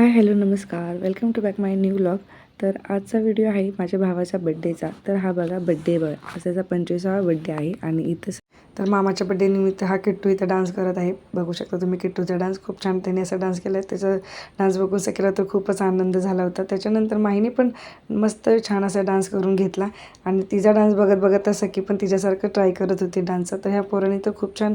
Hello नमस्कार welcome to back my new vlog तर आजचा व्हिडिओ आहे माझ्या भावाच्या बड्डेचा तर हा बघा बड्डे बघ त्याचा पंचवीसावा बड्डे आहे आणि इथं तर मामाच्या बड्डे निमित्त हा किट्टू इथं डान्स करत आहे. बघू शकता तुम्ही किट्टूचा डान्स खूप छान त्याने असा डान्स केला आहे त्याचा डान्स बघून केला तर खूपच आनंद झाला होता. त्याच्यानंतर माहीने पण मस्त छान असा डान्स करून घेतला. आणि तिचा डान्स बघत बघत तर सखी पण तिच्यासारखं ट्राय करत होती डान्सचा तर ह्या पोरांनी तर खूप छान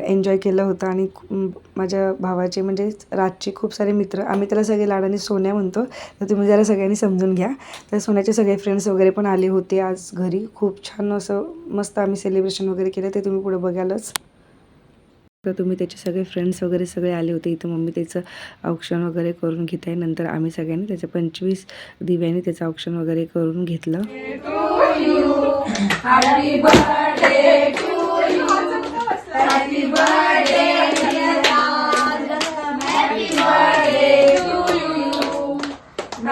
एन्जॉय केलं होतं. आणि माझ्या भावाचे म्हणजे रातचे खूप सारे मित्र आम्ही त्याला सगळे लाडाने सोन्या म्हणतो. तर तुम्ही जरा सगळ्यांनी समजून समजून घ्या. तर सोन्याचे सगळे फ्रेंड्स वगैरे पण आले होते आज घरी. खूप छान असं मस्त आम्ही सेलिब्रेशन वगैरे केलं. ते तुम्ही पुढे बघालच. तर तुम्ही त्याचे सगळे फ्रेंड्स वगैरे सगळे आले होते. इथं मम्मी त्याचं औक्षण वगैरे करून घेत आहे. नंतर आम्ही सगळ्यांनी त्याच्या पंचवीस दिव्याने त्याचं औक्षण वगैरे करून घेतलं.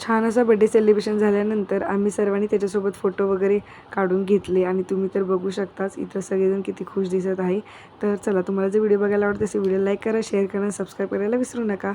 छान असा बड्डे सेलिब्रेशन झाल्यानंतर आम्ही सर्वांनी त्याच्यासोबत फोटो वगैरे काढून घेतले आणि तुम्ही तर बघू शकताच इथं सगळेजण किती खुश दिसत आहे. तर चला तुम्हाला जर व्हिडिओ बघायला आवडत असेल व्हिडिओ लाईक करा शेअर करा सबस्क्राईब करायला विसरू नका.